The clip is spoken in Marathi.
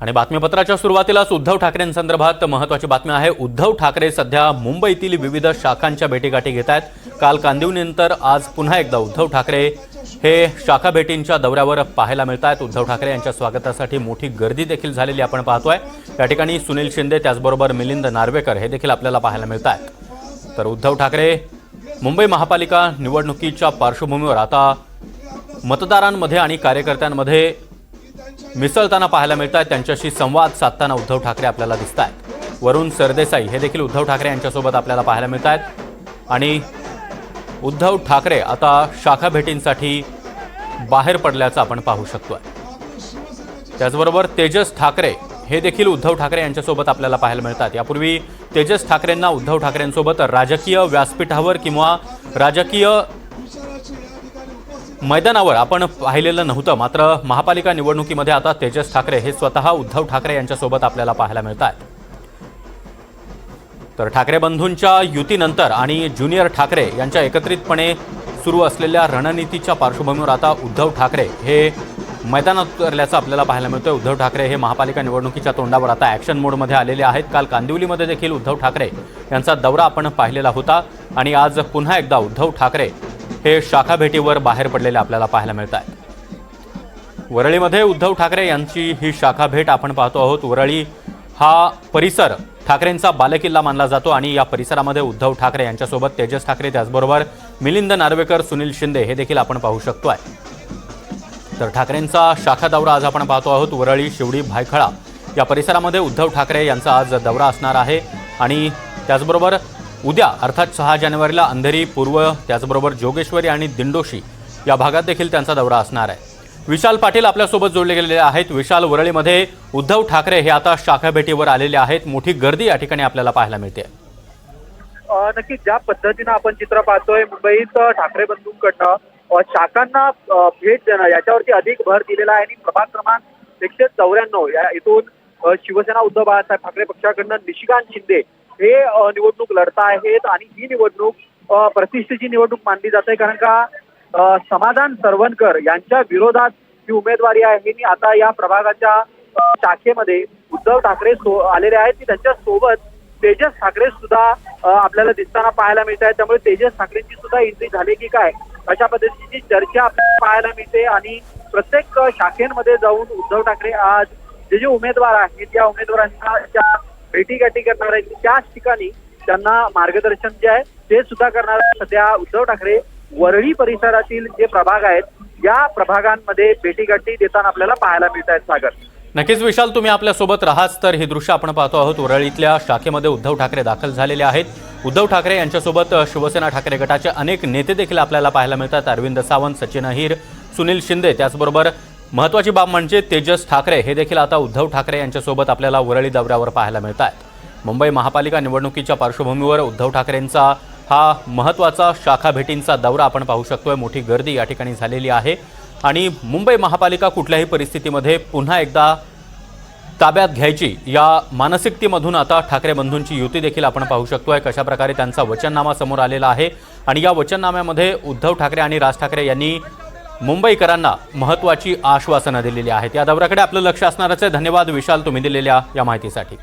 आणि बातमीपत्राच्या सुरुवातीलाच उद्धव ठाकरेंसंदर्भात महत्वाची बातमी आहे. उद्धव ठाकरे सध्या मुंबईतील विविध शाखांच्या भेटीगाठी घेत आहेत. काल कांदिवलीनंतर आज पुन्हा एकदा उद्धव ठाकरे हे शाखा भेटींच्या दौऱ्यावर पाहायला मिळत आहेत. उद्धव ठाकरे यांच्या स्वागतासाठी मोठी गर्दी देखील झालेली आपण पाहतोय. या ठिकाणी सुनील शिंदे त्याचबरोबर मिलिंद नार्वेकर हे देखील आपल्याला पाहायला मिळत आहेत. तर उद्धव ठाकरे मुंबई महापालिका निवडणुकीच्या पार्श्वभूमीवर आता मतदारांमध्ये आणि कार्यकर्त्यांमध्ये मिसळताना पाहायला मिळत आहेत त्यांच्याशी संवाद साधताना उद्धव ठाकरे आपल्याला दिसत आहेत वरुण सरदेसाई हे देखील उद्धव ठाकरे यांच्यासोबत आपल्याला पाहायला मिळत आहेत आणि उद्धव ठाकरे आता शाखा भेटींसाठी बाहेर पडल्याचं आपण पाहू शकतो आहे त्याचबरोबर तेजस ठाकरे हे देखील उद्धव ठाकरे यांच्यासोबत आपल्याला पाहायला मिळतात. यापूर्वी तेजस ठाकरेंना उद्धव ठाकरेंसोबत राजकीय व्यासपीठावर किंवा राजकीय मैदानावर आपण पाहिलेलं नव्हतं मात्र महापालिका निवडणुकीमध्ये आता तेजस ठाकरे हे स्वतः उद्धव ठाकरे यांच्यासोबत आपल्याला पाहायला मिळत आहेत तर ठाकरे बंधूंच्या युतीनंतर आणि ज्युनियर ठाकरे यांच्या एकत्रितपणे सुरू असलेल्या रणनीतीच्या पार्श्वभूमीवर आता उद्धव ठाकरे हे मैदानात उतरल्याचं आपल्याला पाहायला मिळतं उद्धव ठाकरे हे महापालिका निवडणुकीच्या तोंडावर आता ॲक्शन मोडमध्ये आलेले आहेत. काल कांदिवलीमध्ये देखील उद्धव ठाकरे यांचा दौरा आपण पाहिलेला होता आणि आज पुन्हा एकदा उद्धव ठाकरे हे शाखा भेटीवर बाहेर पडलेले आपल्याला पाहायला मिळत आहेत. वरळीमध्ये उद्धव ठाकरे यांची ही शाखा भेट आपण पाहतो आहोत. वरळी हा परिसर ठाकरेंचा बालेकिल्ला मानला जातो आणि या परिसरामध्ये उद्धव ठाकरे यांच्यासोबत तेजस ठाकरे त्याचबरोबर मिलिंद नार्वेकर सुनील शिंदे हे देखील आपण पाहू शकतो आहे. तर ठाकरेंचा शाखा दौरा आज आपण पाहतो आहोत. वरळी शिवडी भायखळा या परिसरामध्ये उद्धव ठाकरे यांचा आज दौरा असणार आहे. आणि त्याचबरोबर उद्या अर्थात सहा जानेवारीला अंधेरी पूर्व त्याचबरोबर जोगेश्वरी आणि दिंडोशी या भागात देखील त्यांचा दौरा असणार आहे. विशाल पाटील आपल्यासोबत जोडले गेलेले आहेत. विशाल वरळीमध्ये उद्धव ठाकरे हे आता शाखा भेटीवर आलेले आहेत. मोठी गर्दी या ठिकाणी आपल्याला पाहायला मिळते. नक्की ज्या पद्धतीनं आपण चित्र पाहतोय मुंबईत ठाकरे बंधूंकडनं शाखांना भेट देणं याच्यावरती अधिक भर दिलेला आहे आणि प्रभाग क्रमांक एकशे चौऱ्याण्णव या इथून शिवसेना उद्धव बाळासाहेब ठाकरे पक्षाकडनं निशिकांत शिंदे हे निवडणूक लढता आहेत आणि ही निवडणूक प्रतिष्ठेची निवडणूक मानली जाते कारण का समाधान सरवणकर यांच्या विरोधात ही उमेदवारी आहे आणि आता या प्रभागाच्या शाखेमध्ये उद्धव ठाकरे सो आलेले आहेत. की त्यांच्यासोबत तेजस ठाकरे सुद्धा आपल्याला दिसताना पाहायला मिळत आहे त्यामुळे तेजस ठाकरेंची सुद्धा एंट्री झाली की काय? अशा पद्धतीची चर्चा आपल्याला पाहायला मिळते आणि प्रत्येक शाखेमध्ये जाऊन उद्धव ठाकरे आज जे जे उमेदवार आहेत त्या उमेदवारांच्या भेटीगाठी करणार आहेत त्याच ठिकाणी त्यांना मार्गदर्शन जे आहे ते सुद्धा करणार सध्या उद्धव ठाकरे वरळी परिसरातील जे प्रभाग आहेत या प्रभागांमध्ये भेटीगाठी देताना आपल्याला पाहायला मिळत आहेत सागर. नक्कीच विशाल तुम्ही आपल्यासोबत राहाच तर हे दृश्य आपण पाहतो आहोत. वरळीतल्या शाखेमध्ये उद्धव ठाकरे दाखल झालेले आहेत. उद्धव ठाकरे यांच्यासोबत शिवसेना ठाकरे गटाचे अनेक नेते देखील आपल्याला पाहायला मिळतात. अरविंद सावंत सचिन अहिर सुनील शिंदे त्याचबरोबर महत्त्वाची बाब म्हणजे तेजस ठाकरे हे देखील आता उद्धव ठाकरे यांच्यासोबत आपल्याला वरळी दौऱ्यावर पाहायला मिळत आहेत मुंबई महापालिका निवडणुकीच्या पार्श्वभूमीवर उद्धव ठाकरेंचा हा महत्त्वाचा शाखा भेटींचा दौरा आपण पाहू शकतोय. मोठी गर्दी या ठिकाणी झालेली आहे. आणि मुंबई महापालिका कुठल्याही परिस्थितीमध्ये पुन्हा एकदा ताब्यात घ्यायची या मानसिकतेमधून आता ठाकरे बंधूंची युती देखील आपण पाहू शकतोय. आहे कशाप्रकारे त्यांचा वचननामा समोर आलेला आहे. आणि या वचननाम्यामध्ये उद्धव ठाकरे आणि राज ठाकरे यांनी मुंबईकरांना महत्त्वाची आश्वासनं दिलेली आहेत. या दौऱ्याकडे आपलं लक्ष असणारच आहे. धन्यवाद विशाल तुम्ही दिलेल्या या माहितीसाठी.